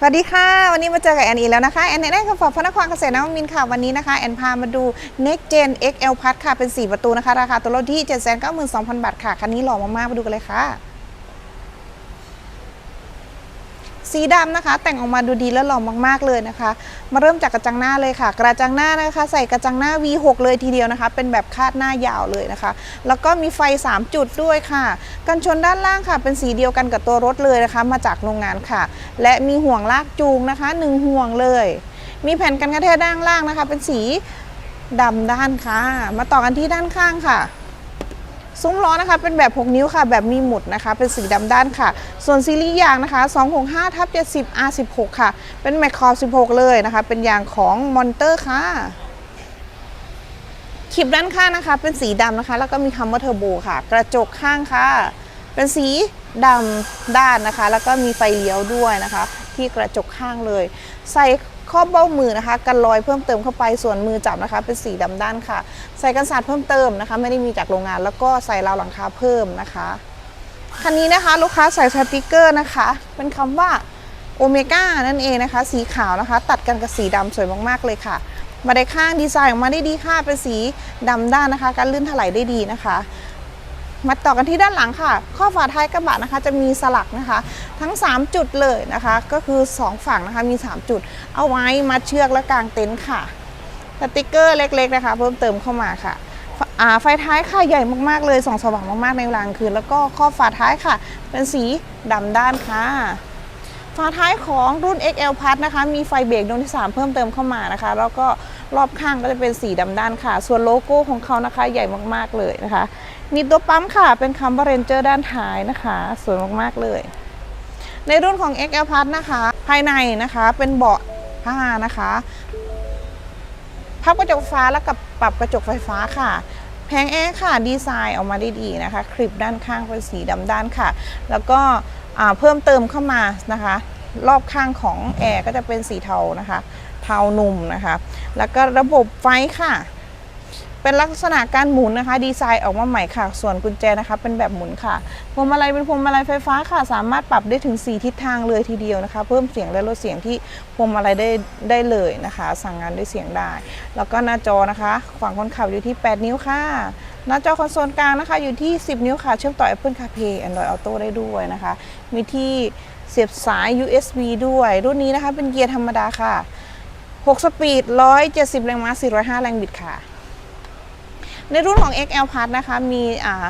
สวัสดีค่ะ วันนี้มาเจอกับแอนอีกแล้วนะคะ แอนแอนคำฝากพระนครเกษตรนวมินค่ะ วันนี้นะคะ แอนพามาดู Next Gen XL Plus ค่ะ เป็น 4 ประตูนะคะ ราคาตัวรถที่ 792,000 บาทค่ะ คันนี้หล่อมากๆ มาดูกันเลยค่ะ สีดำนะคะ แต่งออกมาดูดีและหล่อมากๆเลยนะคะ มาเริ่มจากกระจังหน้าเลยค่ะ กระจังหน้านะคะ ใส่กระจังหน้า V6 เลยทีเดียวนะคะ เป็นแบบคาดหน้ายาวเลยนะคะ แล้วก็มีไฟ 3 จุดด้วยค่ะ กันชนด้านล่างค่ะ เป็นสีเดียวกันกับตัวรถเลยนะคะ มาจากโรงงานค่ะ และมีห่วงลากจูงนะคะหนึ่งห่วงเลย มีแผ่นกันกระแทกด้านล่างนะคะ เป็นสีดำด้านค่ะ มาต่อกันที่ด้านข้างค่ะ ซุ้มล้อนะคะเป็นแบบ 6 นิ้วค่ะ แบบมีหมุดนะคะ เป็นสีดำด้านค่ะ ส่วนซีรีส์ยางนะคะ265ทับ70 R16 ค่ะ เป็นแมคคอ16 เลยนะคะ เป็นยางของมอนเตอร์ค่ะคลิปด้านข้างนะคะ เป็นสีดำนะคะ แล้วก็มีคำว่าเทอร์โบค่ะ กระจกข้างค่ะ เป็นสีดำด้านนะคะ แล้วก็มีไฟเลี้ยวด้วยนะคะ ที่กระจกข้างเลย ใส่ข้อเบ้ามือนะคะ กันรอยเพิ่มเติมเข้าไปส่วนมือจับนะคะ เป็นสีดำด้านค่ะ ใส่กันสาดเพิ่มเติมนะคะ ไม่ได้มีจากโรงงาน แล้วก็ใส่ราวหลังคาเพิ่มนะคะคันนี้นะคะลูกค้าใส่สติกเกอร์นะคะ เป็นคำว่าโอเมก้านั่นเองนะคะ สีขาวนะคะ ตัดกันกับสีดำสวยมากๆเลยค่ะ มาได้ข้างดีไซน์ออกมาได้ดีค่ะเป็นสีดำด้านนะคะ การลื่นถลายได้ดีนะคะ มาต่อกันที่ด้านหลังค่ะ ข้อฝาท้ายกระบะนะคะ จะมีสลักนะคะ ทั้ง 3 จุดเลยนะคะ ก็คือ 2 ฝั่งนะคะมี 3 จุด เอาไว้มัดเชือกและกางเต็นท์ค่ะสติกเกอร์เล็ก ๆ นะคะ เพิ่มเติมเข้ามาค่ะไฟท้ายค่ะใหญ่มากๆเลยส่องสว่างมากๆในเวลากลางคืนแล้วก็ข้อฝาท้ายค่ะ เป็นสีดำด้านค่ะฝาท้ายของรุ่น XL Plus นะคะ มีไฟเบรกดวงที่ 3 เพิ่มเติมเข้ามานะคะ แล้วก็ รอบข้างก็จะเป็นสีดำด้านค่ะ ส่วนโลโก้ของเขานะคะใหญ่มากๆเลยนะคะ มีตัวปั๊มค่ะเป็นคำว่า Ranger ด้านท้ายนะคะ สวยมากๆเลย ในรุ่นของ XL Plus นะคะ ภายในนะคะเป็นเบาะผ้านะคะพับกระจกไฟฟ้าแล้วกับปรับกระจกไฟฟ้าค่ะแผงแอร์ค่ะ ดีไซน์ออกมาได้ดีนะคะ คลิปด้านข้างเป็นสีดำด้านค่ะ แล้วก็เพิ่มเติมเข้ามานะคะ รอบข้างของแอร์ก็จะเป็นสีเทานะคะ เทานุ่มนะคะ แล้วก็ระบบไฟค่ะ เป็นลักษณะการหมุนนะคะ ดีไซน์ออกมาใหม่ค่ะ ส่วนกุญแจนะคะ เป็นแบบหมุนค่ะพวงมาลัยเป็นพวงมาลัยไฟฟ้าค่ะ สามารถปรับได้ถึง 4 ทิศทางเลยทีเดียวนะคะ เพิ่มเสียงและลดเสียงที่พวงมาลัยได้ได้เลยนะคะ สั่งงานด้วยเสียงได้ แล้วก็หน้าจอนะคะ ฝั่งคนขับอยู่ที่ 8 นิ้วค่ะหน้าจอคอนโซลกลางนะคะอยู่ที่ 10 นิ้วค่ะ เชื่อมต่อ Apple CarPlay Android Auto ได้ด้วยนะคะ มีที่เสียบสาย USB ด้วย รุ่นนี้นะคะเป็นเกียร์ธรรมดาค่ะ 6 สปีด 170 แรงม้า 405 แรงบิดค่ะ ในรุ่นของ XL Plus นะคะ มีอ่า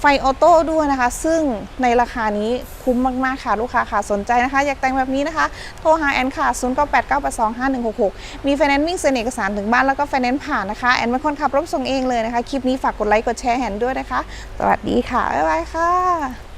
ไฟออโต้ด้วยนะคะ ซึ่งในราคานี้คุ้มมาก ๆ ค่ะ ลูกค้าค่ะ สนใจนะคะ อยากแต่งแบบนี้นะคะ โทรหาแอนค่ะ 0 9 8 9 8 2 5 1 6 6 มีไฟแนนซ์วิ่งเซ็นเอกสารถึงบ้านแล้วก็ไฟแนนซ์ผ่านนะคะ แอนเป็นคนขับรถส่งเองเลยนะคะ คลิปนี้ฝากกดไลค์ กดแชร์แอนด้วยนะคะ สวัสดีค่ะ บ๊ายบายค่ะ